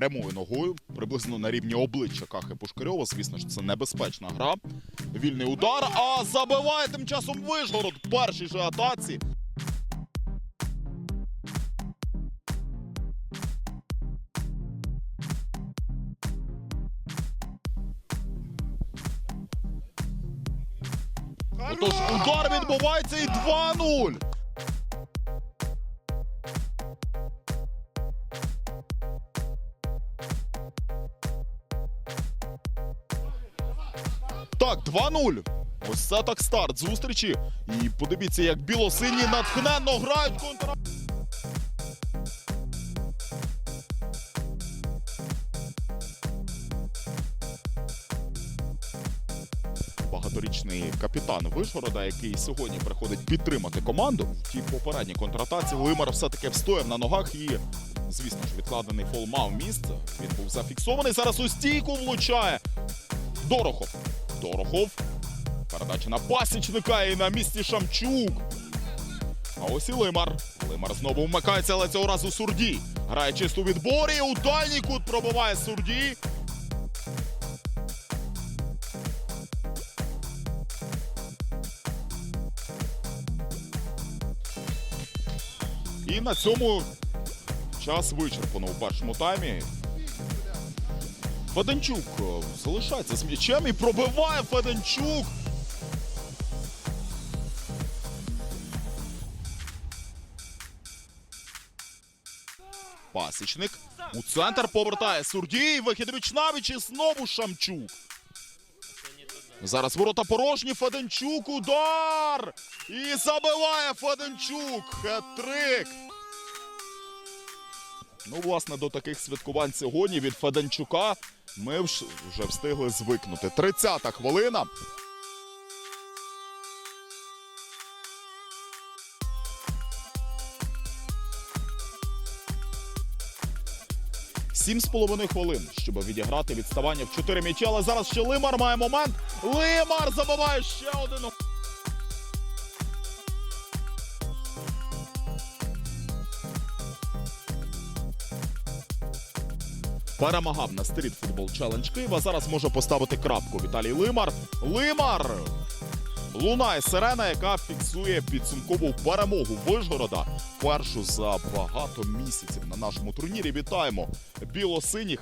прямою ногою, приблизно на рівні обличчя Кахи Пушкарьова. Звісно ж, це небезпечна гра. Вільний удар, а забиває тим часом Вишгород в першій же атаці. Отож, удар відбувається і 2-0. Так, 2-0. Ось це так старт зустрічі. І подивіться, як білосині натхненно грають контра. Багаторічний капітан Вишгорода, який сьогодні приходить підтримати команду в тій попередній контратаці. Лимар все-таки встояв на ногах і, звісно ж, відкладений фол мав місце. Він був зафіксований. Зараз у стійку влучає. Дорохов. Дорохов. Передача на пасічника і на місці Шамчук. А ось і Лимар. Лимар знову вмикається, але цього разу Сурдій. Грає чисто у відборі. У дальній кут пробиває Сурдій. І на цьому час вичерпано у першому таймі. Феденчук е, залишається з м'ячем і пробиває Феденчук. Пасічник. У центр повертає Сурдій. Вихід віч навіч і знову Шамчук. Зараз ворота порожні. Феденчук. Удар! І забиває Феденчук. Хет-трик. Ну, власне, до таких святкувань сьогодні від Феденчука ми вже встигли звикнути. 30-та хвилина. Сім з половиною хвилин, щоб відіграти відставання в 4 м'ячі. Але зараз ще Лимар має момент. Лимар забиває ще один. Перемагав на стріт футбол челендж Києва. Зараз може поставити крапку Віталій Лимар. Лимар! Лунає сирена, яка фіксує підсумкову перемогу Вишгорода. Першу за багато місяців на нашому турнірі. Вітаємо білосиніх.